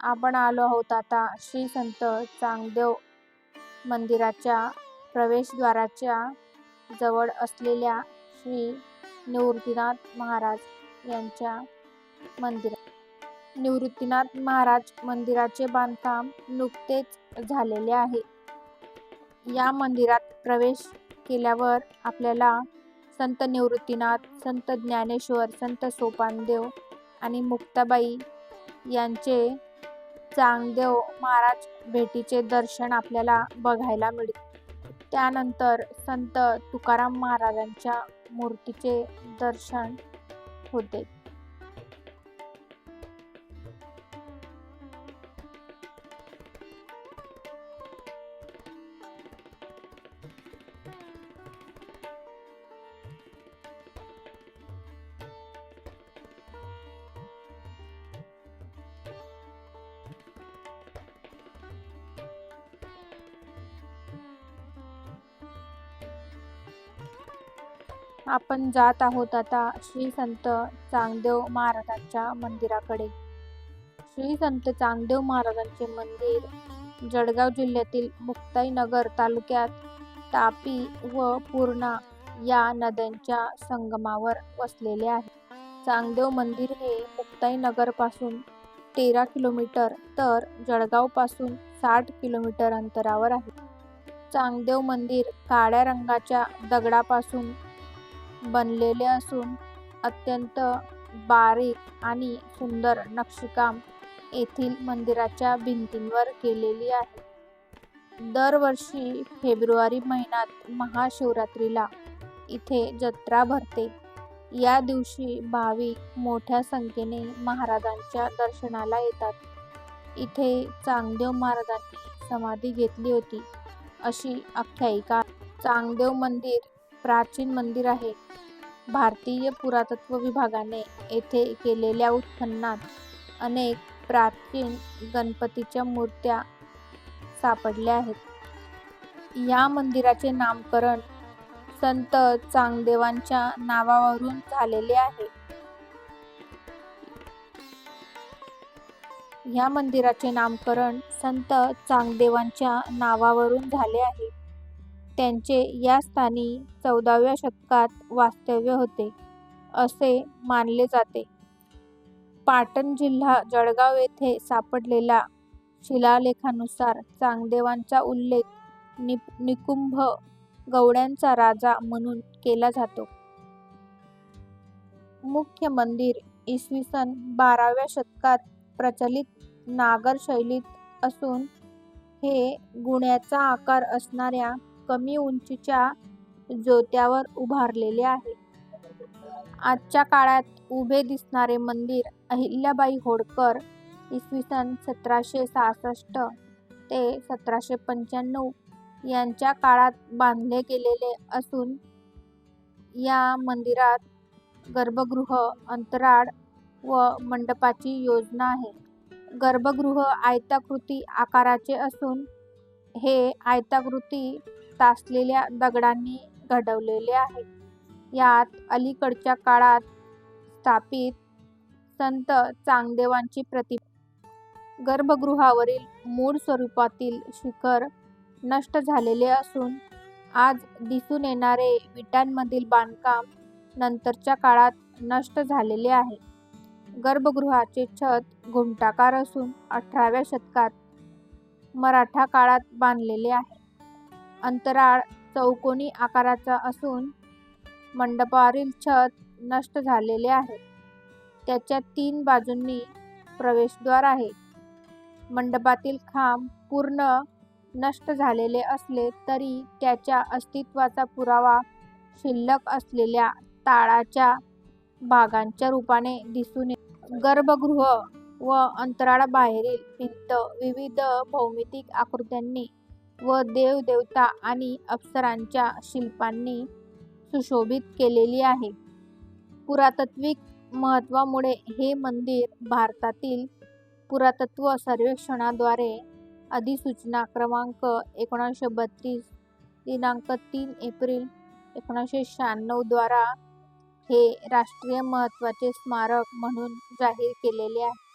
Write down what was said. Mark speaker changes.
Speaker 1: आपण आलो आहोत आता श्री संत चांगदेव मंदिराच्या प्रवेशद्वाराच्या जवळ असलेल्या श्री निवृत्तीनाथ महाराज यांच्या मंदिरात निवृत्तीनाथ महाराज मंदिराचे बांधकाम नुकतेच झालेले आहे. या मंदिरात प्रवेश केल्यावर आपल्याला संत निवृत्तीनाथ संत ज्ञानेश्वर संत सोपानदेव आणि मुक्ताबाई यांचे चांगदेव महाराज भेटीचे दर्शन आपल्याला बघायला मिळते त्यानंतर संत तुकाराम महाराजांच्या मूर्तीचे दर्शन होते. आपण जात आहोत आता श्री संत चांगदेव महाराजांच्या मंदिराकडे. श्री संत चांगदेव महाराजांचे मंदिर जळगाव जिल्ह्यातील मुक्ताईनगर तालुक्यात तापी व पूर्णा या नद्यांच्या संगमावर वसलेले आहे. चांगदेव मंदिर हे मुक्ताईनगरपासून तेरा किलोमीटर तर जळगावपासून साठ किलोमीटर अंतरावर आहे. चांगदेव मंदिर काळ्या रंगाच्या दगडापासून बनलेले असून अत्यंत बारीक आणि सुंदर नक्षीकाम येथील मंदिराच्या भिंतींवर केलेली आहे. दरवर्षी फेब्रुवारी महिन्यात महाशिवरात्रीला इथे जत्रा भरते. या दिवशी भाविक मोठ्या संख्येने महाराजांच्या दर्शनाला येतात. इथे चांगदेव महाराजांनी समाधी घेतली होती अशी आख्यायिका चांगदेव मंदिर प्राचीन मंदिर आहे. भारतीय पुरातत्व विभागाने येथे केलेल्या उत्खननात अनेक प्राचीन गणपतीच्या मूर्त्या सापडल्या आहेत. या मंदिराचे नामकरण संत चांगदेवांच्या नावावरून झालेले आहे. या मंदिराचे नामकरण संत चांगदेवांच्या नावावरून झाले आहे. त्यांचे या स्थानी चौदाव्या शतकात वास्तव्य होते असे मानले जाते. पाटण जिल्हा जळगाव येथे सापडलेल्या शिलालेखानुसार चांगदेवांचा उल्लेख नि निकुंभ गौड्यांचा राजा म्हणून केला जातो. मुख्य मंदिर इसवी सन बाराव्या शतकात प्रचलित नागर शैलीत असून हे गुण्याचा आकार असणाऱ्या कमी उंचीच्या जोत्यावर उभारलेले आहे. आजच्या काळात उभे दिसणारे मंदिर अहिल्याबाई होळकर इसवी सन सतराशे सहासष्ट ते सतराशे पंच्याण्णव यांच्या काळात बांधले गेलेले असून या मंदिरात गर्भगृह अंतराळ व मंडपाची योजना आहे. गर्भगृह आयताकृती आकाराचे असून हे आयताकृती तासलेल्या दगडांनी घडवलेले आहे. यात अलीकडच्या काळात स्थापित संत चांगदेवांची प्रतिमा. गर्भगृहावरील मूळ स्वरूपातील शिखर नष्ट झालेले असून आज दिसून येणारे विटांमधील बांधकाम नंतरच्या काळात नष्ट झालेले आहे. गर्भगृहाचे छत घुमटाकार असून अठराव्या शतकात मराठा काळात बांधलेले आहे. अंतराळ चौकोनी आकाराचा असून मंडपावरील छत नष्ट झालेले आहे. त्याच्या तीन बाजूंनी प्रवेशद्वार आहे. मंडपातील खांब पूर्ण नष्ट झालेले असले तरी त्याच्या अस्तित्वाचा पुरावा शिल्लक असलेल्या ताळाच्या भागांच्या रूपाने दिसून गर्भगृह व अंतराळाबाहेरील भिंत विविध भौमितिक आकृत्यांनी व देवदेवता आणि अप्सरांच्या शिल्पांनी सुशोभित केलेली आहे. पुरातत्विक महत्त्वामुळे हे मंदिर भारतातील पुरातत्व सर्वेक्षणाद्वारे अधिसूचना क्रमांक एकोणीसशे बत्तीस दिनांक तीन एप्रिल एकोणीसशे शहाण्णवद्वारा हे राष्ट्रीय महत्त्वाचे स्मारक म्हणून जाहीर केलेले आहे.